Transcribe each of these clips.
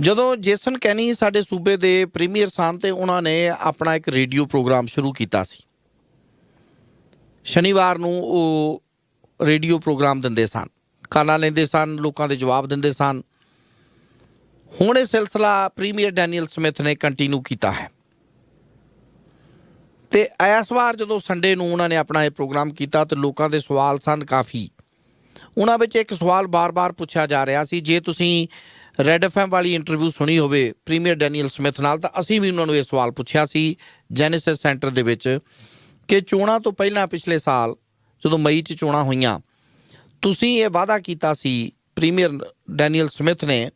ਜਦੋਂ ਜੇਸਨ ਕੈਨੀ ਸਾਡੇ ਸੂਬੇ ਦੇ ਪ੍ਰੀਮੀਅਰ ਸਨ ਤੇ ਉਹਨਾਂ ਨੇ ਆਪਣਾ ਇੱਕ ਰੇਡੀਓ ਪ੍ਰੋਗਰਾਮ ਸ਼ੁਰੂ ਕੀਤਾ ਸੀ। ਸ਼ਨੀਵਾਰ ਨੂੰ ਉਹ ਰੇਡੀਓ ਪ੍ਰੋਗਰਾਮ ਦਿੰਦੇ ਸਨ ਕਾਲਾਂ ਲੈਂਦੇ ਸਨ, ਲੋਕਾਂ ਦੇ ਜਵਾਬ ਦਿੰਦੇ ਸਨ। ਹੁਣ ਇਹ ਸਿਲਸਿਲਾ ਪ੍ਰੀਮੀਅਰ ਡੈਨੀਅਲ ਸਮਿਥ ਨੇ ਕੰਟੀਨਿਊ ਕੀਤਾ ਹੈ। ਤੇ ਇਸ ਵਾਰ ਜਦੋਂ ਸੰਡੇ ਨੂੰ ਉਹਨਾਂ ਨੇ ਆਪਣਾ ਇਹ ਪ੍ਰੋਗਰਾਮ ਕੀਤਾ ਤੇ ਲੋਕਾਂ ਦੇ ਸਵਾਲ ਸਨ ਕਾਫੀ। ਉਹਨਾਂ ਵਿੱਚ ਇੱਕ ਸਵਾਲ ਬਾਰ-ਬਾਰ ਪੁੱਛਿਆ ਜਾ ਰਿਹਾ ਸੀ। ਜੇ ਤੁਸੀਂ ਰੈੱਡ ਐਫਐਮ ਵਾਲੀ ਇੰਟਰਵਿਊ ਸੁਣੀ ਹੋਵੇ ਪ੍ਰੀਮੀਅਰ ਡੈਨੀਅਲ ਸਮਿਥ ਨਾਲ, ਤਾਂ ਅਸੀਂ ਵੀ ਉਹਨਾਂ ਨੂੰ ਇਹ ਸਵਾਲ ਪੁੱਛਿਆ ਸੀ ਜੈਨੇਸਿਸ ਸੈਂਟਰ ਦੇ ਵਿੱਚ ਕਿ ਚੋਣਾਂ ਤੋਂ ਪਹਿਲਾਂ ਪਿਛਲੇ ਸਾਲ, ਜਦੋਂ ਮਈ 'ਚ ਚੋਣਾਂ ਹੋਈਆਂ, ਤੁਸੀਂ ਇਹ ਵਾਅਦਾ ਕੀਤਾ ਸੀ ਪ੍ਰੀਮੀਅਰ ਡੈਨੀਅਲ ਸਮਿਥ ਨੇ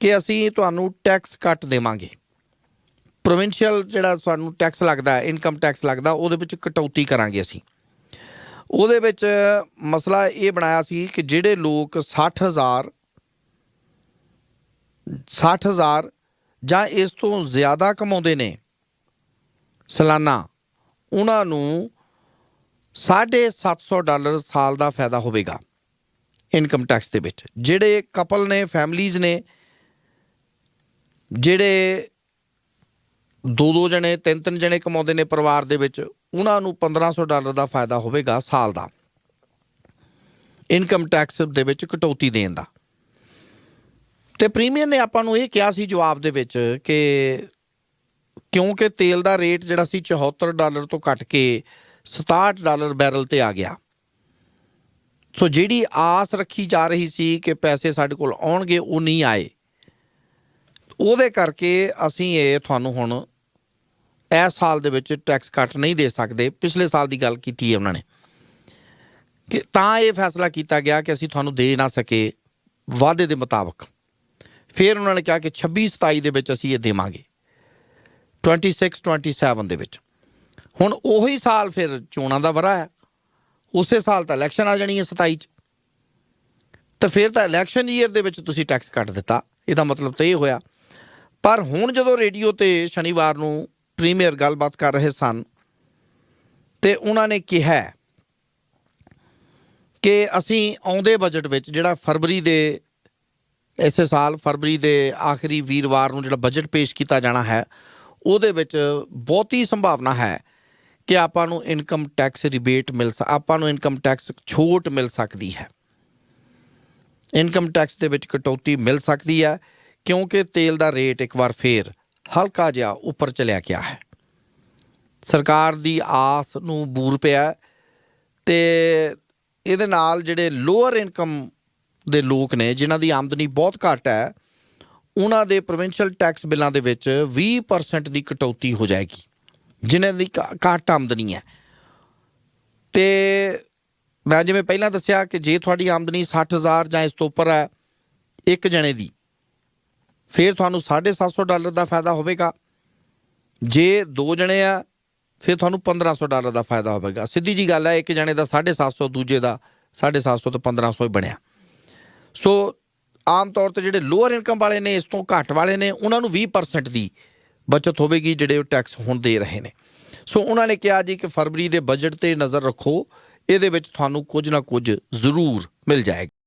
ਕਿ ਅਸੀਂ ਤੁਹਾਨੂੰ ਟੈਕਸ ਕੱਟ ਦੇਵਾਂਗੇ। ਪ੍ਰੋਵਿੰਸ਼ੀਅਲ ਜਿਹੜਾ ਸਾਨੂੰ ਟੈਕਸ ਲੱਗਦਾ ਹੈ ਇਨਕਮ ਟੈਕਸ ਲੱਗਦਾ, ਉਹਦੇ ਵਿੱਚ ਕਟੌਤੀ ਕਰਾਂਗੇ ਅਸੀਂ। ਉਹਦੇ ਵਿੱਚ ਮਸਲਾ ਇਹ ਬਣਾਇਆ ਸੀ ਕਿ ਜਿਹੜੇ ਲੋਕ 60000 60000 ਜਾਂ ਇਸ ਤੋਂ ਜ਼ਿਆਦਾ ਕਮਾਉਂਦੇ ਨੇ ਸਾਲਾਨਾ, ਉਹਨਾਂ ਨੂੰ 750 ਡਾਲਰ ਸਾਲ ਦਾ ਫਾਇਦਾ ਹੋਵੇਗਾ ਇਨਕਮ ਟੈਕਸ ਦੇ ਵਿੱਚ। ਜਿਹੜੇ ਕਪਲ ਨੇ ਫੈਮਲੀਆਂ ਨੇ, ਜਿਹੜੇ ਦੋ ਦੋ ਜਣੇ ਤਿੰਨ ਤਿੰਨ ਜਣੇ ਕਮਾਉਂਦੇ ਨੇ ਪਰਿਵਾਰ ਦੇ ਵਿੱਚ, ਉਹਨਾਂ ਨੂੰ 1500 ਡਾਲਰ ਦਾ ਫਾਇਦਾ ਹੋਵੇਗਾ ਸਾਲ ਦਾ। ਇਨਕਮ ਟੈਕਸ ਦੇ ਵਿੱਚ ਕਟੌਤੀ ਦੇਣ ਦਾ। ਤੇ ਪ੍ਰੀਮੀਅਰ ਨੇ ਆਪਾਂ ਨੂੰ ਇਹ ਕਿਹਾ ਸੀ ਜਵਾਬ ਦੇ ਵਿੱਚ ਕਿ ਕਿਉਂਕਿ ਤੇਲ ਦਾ ਰੇਟ ਜਿਹੜਾ ਸੀ 74 ਡਾਲਰ ਤੋਂ ਘਟ ਕੇ 67 ਡਾਲਰ ਬੈਰਲ ਤੇ ਆ ਗਿਆ। ਸੋ ਜਿਹੜੀ ਆਸ ਰੱਖੀ ਜਾ ਰਹੀ ਸੀ ਕਿ ਪੈਸੇ ਸਾਡੇ ਕੋਲ ਆਉਣਗੇ, ਉਹ ਨਹੀਂ ਆਏ। ਉਹਦੇ ਕਰਕੇ ਅਸੀਂ ਇਹ ਤੁਹਾਨੂੰ ਹੁਣ ਇਸ ਸਾਲ ਦੇ ਵਿੱਚ ਟੈਕਸ ਕੱਟ ਨਹੀਂ ਦੇ ਸਕਦੇ। ਪਿਛਲੇ ਸਾਲ ਦੀ ਗੱਲ ਕੀਤੀ ਹੈ ਉਹਨਾਂ ਨੇ। ਕਿ ਤਾਂ ਇਹ ਫੈਸਲਾ ਕੀਤਾ ਗਿਆ ਕਿ ਅਸੀਂ ਤੁਹਾਨੂੰ ਦੇ ਨਾ ਸਕੇ ਵਾਅਦੇ ਦੇ ਮੁਤਾਬਕ। ਫਿਰ ਉਹਨਾਂ ਨੇ ਕਿਹਾ ਕਿ 26 27 ਦੇ ਵਿੱਚ ਅਸੀਂ ਇਹ ਦੇਵਾਂਗੇ। 26 27 ਦੇ ਵਿੱਚ। ਹੁਣ ਉਹੀ ਸਾਲ ਫਿਰ ਚੋਣਾਂ ਦਾ ਵਰਾ ਹੈ। ਉਸੇ ਸਾਲ ਤਾਂ ਇਲੈਕਸ਼ਨ ਆ ਜਾਣੀ ਹੈ 27 ਚ। ਤਾਂ ਫਿਰ ਤਾਂ ਇਲੈਕਸ਼ਨ ਈਅਰ ਦੇ ਵਿੱਚ ਤੁਸੀਂ ਟੈਕਸ ਕੱਟ ਦਿੱਤਾ। ਇਹਦਾ ਮਤਲਬ ਤਾਂ ਇਹ ਹੋਇਆ। ਪਰ ਹੁਣ ਜਦੋਂ ਰੇਡੀਓ ਤੇ ਸ਼ਨੀਵਾਰ ਨੂੰ ਪ੍ਰੀਮੀਅਰ ਗੱਲਬਾਤ ਕਰ ਰਹੇ ਸਨ ਤੇ ਉਹਨਾਂ ਨੇ ਕਿਹਾ ਕਿ ਅਸੀਂ ਆਉਂਦੇ ਬਜਟ ਵਿੱਚ ਜਿਹੜਾ ਫਰਵਰੀ ਦੇ, ਇਸੇ ਸਾਲ ਫਰਵਰੀ ਦੇ ਆਖਰੀ ਵੀਰਵਾਰ ਨੂੰ ਜਿਹੜਾ ਬਜਟ ਪੇਸ਼ ਕੀਤਾ ਜਾਣਾ ਹੈ, ਉਹਦੇ ਵਿੱਚ ਬਹੁਤੀ ਸੰਭਾਵਨਾ ਹੈ ਕਿ ਆਪਾਂ ਨੂੰ ਇਨਕਮ ਟੈਕਸ ਰਿਬੇਟ ਮਿਲ ਸਕ, ਆਪਾਂ ਨੂੰ ਇਨਕਮ ਟੈਕਸ ਛੋਟ ਮਿਲ ਸਕਦੀ ਹੈ। ਇਨਕਮ ਟੈਕਸ ਦੇ ਵਿੱਚ ਕਟੌਤੀ ਮਿਲ ਸਕਦੀ ਹੈ ਕਿਉਂਕਿ ਤੇਲ ਦਾ ਰੇਟ ਇੱਕ ਵਾਰ ਫੇਰ ਹਲਕਾ ਜਿਹਾ ਉੱਪਰ ਚਲਿਆ ਗਿਆ ਹੈ। ਸਰਕਾਰ ਦੀ ਆਸ ਨੂੰ ਬੂਰ ਪਿਆ ਤੇ ਇਹਦੇ ਨਾਲ ਜਿਹੜੇ ਲੋਅਰ ਇਨਕਮ ਦੇ ਲੋਕ ਨੇ, ਜਿਨ੍ਹਾਂ ਦੀ ਆਮਦਨੀ ਬਹੁਤ ਘੱਟ ਹੈ, ਉਹਨਾਂ ਦੇ ਪ੍ਰੋਵਿੰਸ਼ੀਅਲ ਟੈਕਸ ਬਿੱਲਾਂ ਦੇ ਵਿੱਚ 20% ਦੀ ਕਟੌਤੀ ਹੋ ਜਾਏਗੀ, ਜਿਨ੍ਹਾਂ ਦੀ ਘ- ਘੱਟ ਆਮਦਨੀ ਹੈ। ਤੇ ਮੈਂ ਜਿਵੇਂ ਪਹਿਲਾਂ ਦੱਸਿਆ ਕਿ ਜੇ ਤੁਹਾਡੀ ਆਮਦਨੀ 60000 ਜਾਂ ਇਸ ਤੋਂ ਉੱਪਰ ਹੈ, ਇੱਕ ਜਣੇ ਦੀ ਫਿਰ ਤੁਹਾਨੂੰ 750 ਡਾਲਰ ਦਾ ਫਾਇਦਾ ਹੋਵੇਗਾ। ਜੇ ਦੋ ਜਣੇ ਆ, ਫਿਰ ਤੁਹਾਨੂੰ 1500 ਡਾਲਰ ਦਾ ਫਾਇਦਾ ਹੋਵੇਗਾ। ਸਿੱਧੀ ਜੀ ਗੱਲ ਹੈ ਇੱਕ ਜਣੇ ਦਾ 750 ਦੂਜੇ ਦਾ 750 ਤੋਂ 1500 ਹੀ ਬਣਿਆ। ਸੋ ਆਮ ਤੌਰ ਤੇ ਜਿਹੜੇ ਲੋਅਰ ਇਨਕਮ ਵਾਲੇ ਨੇ, ਇਸ ਤੋਂ ਘੱਟ ਵਾਲੇ ਨੇ, ਉਹਨਾਂ ਨੂੰ 20% ਦੀ ਬਚਤ ਹੋਵੇਗੀ, ਜਿਹੜੇ ਉਹ ਟੈਕਸ ਹੁਣ ਦੇ ਰਹੇ ਨੇ। ਸੋ ਉਹਨਾਂ ਨੇ ਕਿਹਾ ਜੀ ਕਿ ਫਰਵਰੀ ਦੇ ਬਜਟ ਤੇ ਨਜ਼ਰ ਰੱਖੋ, ਇਹਦੇ ਵਿੱਚ ਤੁਹਾਨੂੰ ਕੁਝ ਨਾ ਕੁਝ ਜ਼ਰੂਰ ਮਿਲ ਜਾਏਗਾ।